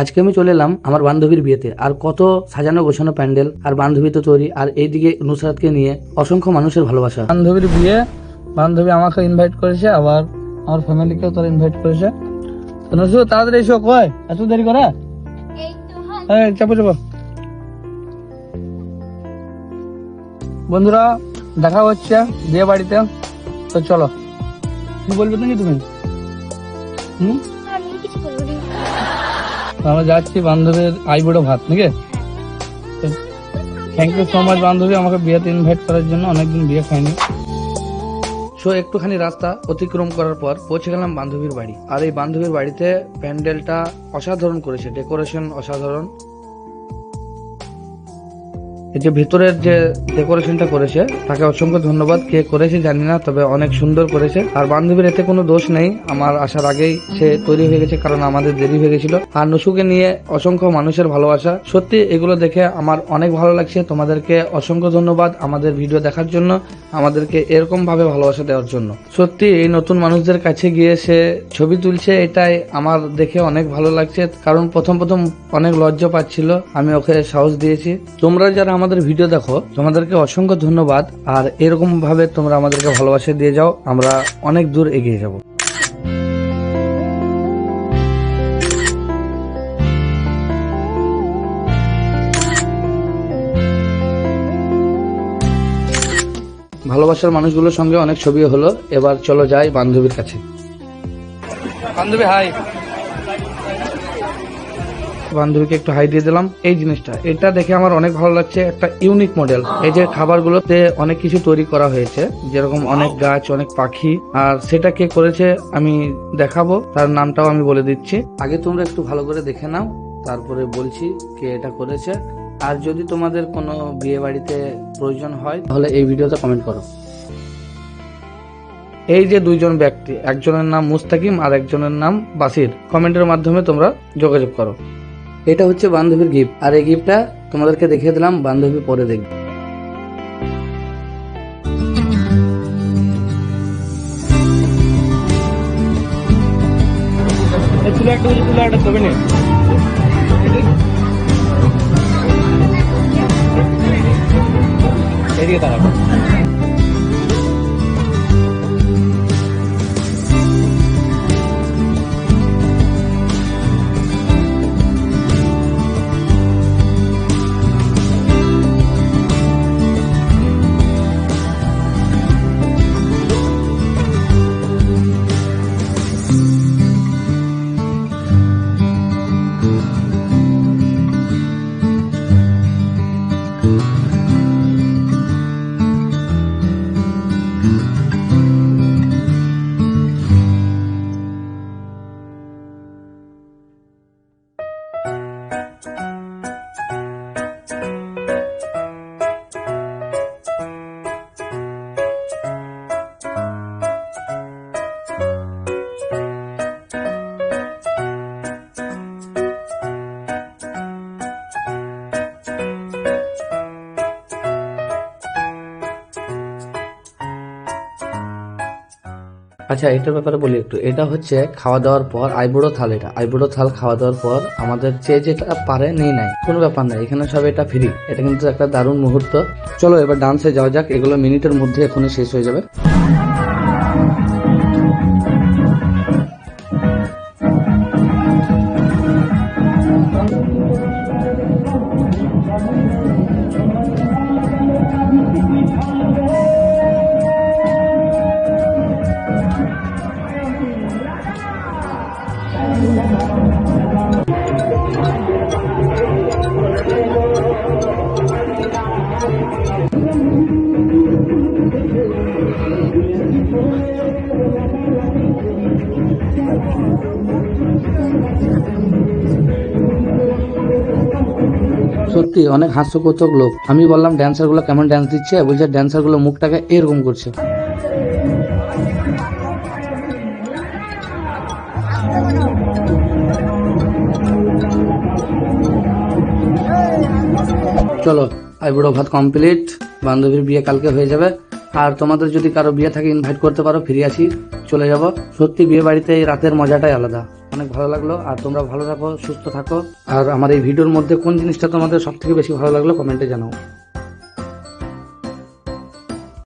আজকে আমি চলে এলাম আমার বান্ধবীর বিয়েতে। আর কত সাজানো গোছানো প্যান্ডেল, আর বান্ধবী তো তৈরি, আর এইদিকে নুসরাতকে নিয়ে অসংখ্য মানুষের ভালোবাসা। বান্ধবীর বিয়ে, বান্ধবী আমাকে ইনভাইট করেছে, আবার আমার ফ্যামিলিকেও তারা ইনভাইট করেছে। তো তাড়াতাড়ি এসো কয় এত দেরি করে? এই, চাপো চাপো। বন্ধুরা, দেখা হচ্ছে বিয়ে বাড়িতে। তো চলো। কি বলবে নাকি তুমি? হুম? আমরা যাচ্ছি বান্ধবীর আইবুড়ো ভাত, নাকি? থ্যাংক ইউ সো মাচ বান্ধবী, আমাকে বিয়েতে ইনভাইট করার জন্য, অনেকদিন বিয়ে খাইনি। সো একটুখানি রাস্তা অতিক্রম করার পর পৌঁছে গেলাম বান্ধবীর বাড়ি। আর এই বান্ধবীর বাড়িতে প্যান্ডেলটা অসাধারণ করেছে ডেকোরেশন অসাধারণ। যে ভিতরের যে ডেকোরেশনটা করেছে, তাকে অসংখ্য ধন্যবাদ কে করেছে জানি না, তবে অনেক সুন্দর করেছে। আর বান্ধবীর এতে কোনো দোষ নেই, আমার আসার আগেই সে তৈরি হয়ে গেছে, কারণ আমাদের দেরি হয়ে গেছিল। আর নসুকে নিয়ে অসংখ্য মানুষের ভালোবাসা। সত্যি এগুলো দেখে আমার অনেক ভালো লাগছে। তোমাদেরকে অসংখ্য ধন্যবাদ আমাদের ভিডিও দেখার জন্য, আমাদেরকে এরকম ভাবে ভালোবাসা দেওয়ার জন্য। সত্যি এই নতুন মানুষদের কাছে গিয়ে সে ছবি তুলছে, এটাই আমার দেখে অনেক ভালো লাগছে। কারণ প্রথম প্রথম অনেক লজ্জা পাচ্ছিল, আমি ওকে সাহস দিয়েছি। তোমরা যারা আমাদের ভিডিও দেখো, তোমাদেরকে অসংখ্য ধন্যবাদ, আর এরকম ভাবে তোমরা আমাদেরকে ভালোবাসা দিয়ে যাও, আমরা অনেক দূর এগিয়ে যাব। ভালোবাসার মানুষগুলোর সঙ্গে অনেক ছবি হলো, এবার চলো যাই বান্ধবীর কাছে। বান্ধবী হাই বান্ধবীকে একটু হাই দিয়ে দিলাম। এই জিনিসটা এটা দেখে আমার অনেক ভালো লাগছে। একটা ইউনিক মডেল এই যে খাবারগুলোতে অনেক কিছু তৈরি করা হয়েছে। যেরকম অনেক গাছ অনেক পাখি। আর সেটা কে করেছে আমি দেখাবো। তার নামটাও আমি বলে দিচ্ছি। আগে তোমরা একটু ভালো করে দেখে নাও। তারপরে বলছি কে এটা করেছে। আর যদি তোমাদের কোনো বিয়ে বাড়িতে প্রয়োজন হয় তাহলে এই ভিডিওতে কমেন্ট করো। এই যে দুইজন ব্যক্তি একজনের নাম মুস্তাকিম আর একজনের নাম বাসির। কমেন্টের মাধ্যমে তোমরা যোগাযোগ করো। এটা হচ্ছে বান্ধবীর গিফট আর এই গিফটটা তোমাদেরকে দেখিয়ে দিলাম, বান্ধবী পরে দেখবে। এদিকে তাকাবো আচ্ছা এটার ব্যাপারে বলি একটু। এটা হচ্ছে খাওয়া দাওয়ার পর আইবুড়ো থাল এটা। আইবুড়ো থাল খাওয়া দাওয়ার পর আমাদের যে যেটা পারে নেই নাই কোনো ব্যাপার নাই এখানে সব এটা ফ্রি এটা কিন্তু একটা দারুণ মুহূর্ত। চলো এবার ডান্সে যাওয়া যাক। এগুলো মিনিটের মধ্যে এখনই শেষ হয়ে যাবে। সত্যি, অনেক হাস্যকৌতুক লোক। আমি বললাম ড্যান্সারগুলো কেমন ড্যান্স দিচ্ছে? বলছে ড্যান্সারগুলো মুখটাকে এরকম করছে। চলো আইবুড়ো ভাত কমপ্লিট বান্ধবীর বিয়ে কালকে হয়ে যাবে। আর তোমাদের যদি কারও বিয়ে থাকে ইনভাইট করতে পারো, ফিরে আসি, চলে যাব। সত্যি বিয়ে বাড়িতে এই রাতের মজাটাই আলাদা। অনেক ভালো লাগল, আর তোমরা ভালো থাকো, সুস্থ থাকো। আর আমার এই ভিডিওর মধ্যে কোন জিনিসটা তোমাদের সব থেকে বেশি ভালো লাগল কমেন্টে জানাও।